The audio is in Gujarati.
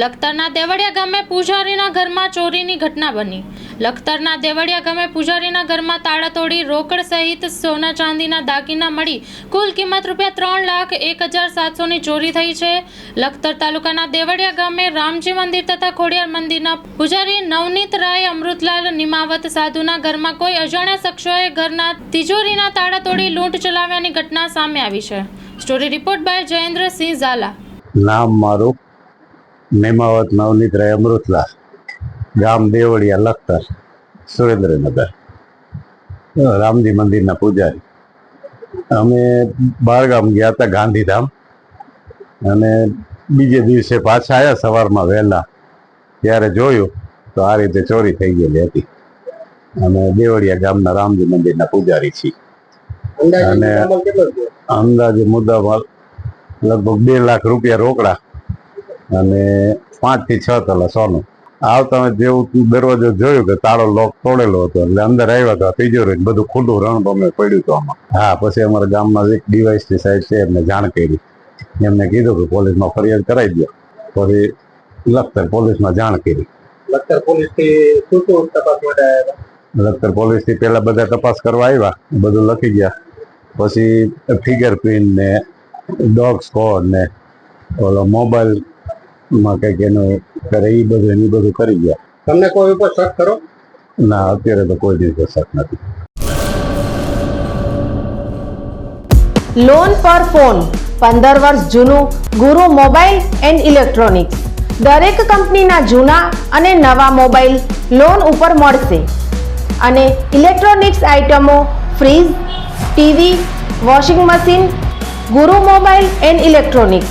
લખતરના દેવળિયા ગામે પૂજારીના ઘરમાં ચોરીની ઘટના બની. લખતરના દેવળિયા ગામે પૂજારીના ઘરમાં તાળા તોડી રોકડ સહિત સોના ચાંદીના દાગીના મળી કુલ કિંમત રૂપિયા ત્રણ લાખ એક હજાર સાતસોની ચોરી થઈ છે. લખતર તાલુકાના દેવળિયા ગામે રામજી મંદિર તથા ખોડિયાર મંદિરના પૂજારી નવનીત રાય, અમૃતલાલ નિમાવત સાધુના ઘરમાં કોઈ અજાણ્યા શખ્સોએ ઘરના તિજોરીના તાળા તોડી લૂંટ ચલાવ્યાની ઘટના સામે આવી છે. Story report by Jayendrasinh Zala. નામ મારું નિમાવત નવનીત રાય અમૃતલા ગામ દેવળિયા લખતર સુરેન્દ્રનગર. રામજી મંદિરના પૂજારી. અમે બારગામ ગયા હતા ગાંધીધામ. અને બીજે દિવસે પાછા આવ્યા સવારમાં વહેલા. ત્યારે જોયું તો આ રીતે ચોરી થઈ ગયેલી હતી. અમે દેવળિયા ગામના રામજી મંદિરના પૂજારી છીએ. અને અંદાજે મુદ્દામાં લગભગ બે લાખ રૂપિયા રોકડા અને પાંચથી છ તલા સોનું. આવતા જેવું દરવાજો જોયું કે તાળો લોક તોડેલો હતો એટલે અંદર આવ્યા હતા તિજોરી બધું ખુલ્લું રણબમે પડ્યું હતું આમાં. હા પછી અમારા ગામમાં એક ડીવાયસની સાહેબ છે એમને જાણ કરી. એમને કીધું કે પોલીસમાં ફરિયાદ કરાવી દો. પછી લખતર પોલીસમાં જાણ કરી. લખતર પોલીસથી શું શું તપાસ માટે લખતર પોલીસથી પહેલાં બધા તપાસ કરવા આવ્યા બધું લખી ગયા. પછી ફિંગર પ્રિન્ટ ને ડોગ સ્કોર ને ઓલો મોબાઈલ માં કંઈક એનું કરે એ બધું એની બધું કરી ગયા. તમને કોઈ ઉપર શક કરો ના અત્યારે તો કોઈ રીતે શક નથી. લોન પર ફોન પંદર વર્ષ જૂનું ગુરુ મોબાઈલ એન્ડ ઇલેક્ટ્રોનિક્સ. દરેક કંપનીના જૂના અને નવા મોબાઈલ લોન ઉપર મળશે. અને ઇલેક્ટ્રોનિક્સ આઇટમો fridge TV washing machine Guru mobile and electronics.